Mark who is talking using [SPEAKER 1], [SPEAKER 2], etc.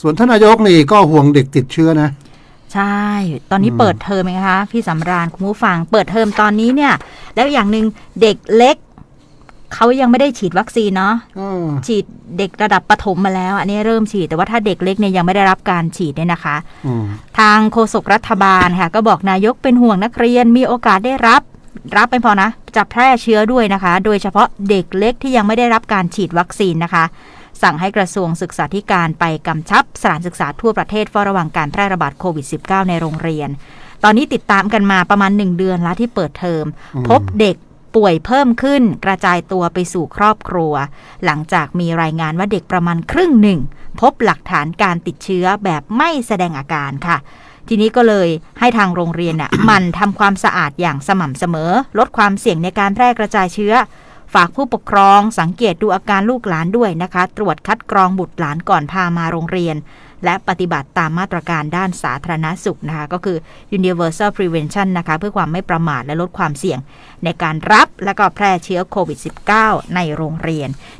[SPEAKER 1] ส่วนท่านนายกนี่ก็ห่วงเด็กติดเชื้อนะ
[SPEAKER 2] ใช่ ตอนนี้
[SPEAKER 1] อืม
[SPEAKER 2] เปิดเทอมไงคะ พี่สำราญคุณผู้ฟัง เปิดเทอมตอนนี้เนี่ย แล้วอย่างหนึ่งเด็กเล็กเขายังไม่ได้ฉีดวัคซีนเนาะ
[SPEAKER 1] อ่า
[SPEAKER 2] ฉีดเด็กระดับประถมมาแล้ว อันนี้เริ่มฉีดแต่ว่าถ้าเด็กเล็กเนี่ยยังไม่ได้รับการฉีดเนี่ยนะคะ
[SPEAKER 1] อืม
[SPEAKER 2] ทางโฆษกรัฐบาลค่ะก็บอกนายกเป็นห่วงนักเรียนมีโอกาสได้รับ รับไม่พอนะจะแพร่เชื้อด้วยนะคะ โดยเฉพาะเด็กเล็กที่ยังไม่ได้รับการฉีดวัคซีนนะคะ สั่งให้กระทรวงศึกษาธิการไปกำชับสถานศึกษาทั่วประเทศเฝ้าระวังการแพร่ระบาดโควิด -19 ในโรงเรียน ตอนนี้ติดตามกันมาประมาณ 1 เดือนแล้วที่เปิดเทอม พบเด็กป่วยเพิ่มขึ้นกระจายตัวไปสู่ครอบครัว หลังจากมีรายงานว่าเด็กประมาณครึ่งหนึ่ง พบหลักฐานการติดเชื้อแบบไม่แสดงอาการค่ะทีนี้ก็เลยให้ทางโรงเรียนน่ะมันทำความสะอาดอย่างสม่ำเสมอ ลดความเสี่ยงในการแพร่กระจายเชื้อ ฝากผู้ปกครองสังเกตดูอาการลูกหลานด้วยนะคะ ตรวจคัดกรองบุตรหลานก่อนพามาโรงเรียน และปฏิบัติตามมาตรการด้านสาธารณสุขนะคะ ก็คือ universal prevention นะคะ เพื่อความไม่ประมาทและลดความเสี่ยง ในการรับและก็แพร่เชื้อโควิด -19 ในโรงเรียน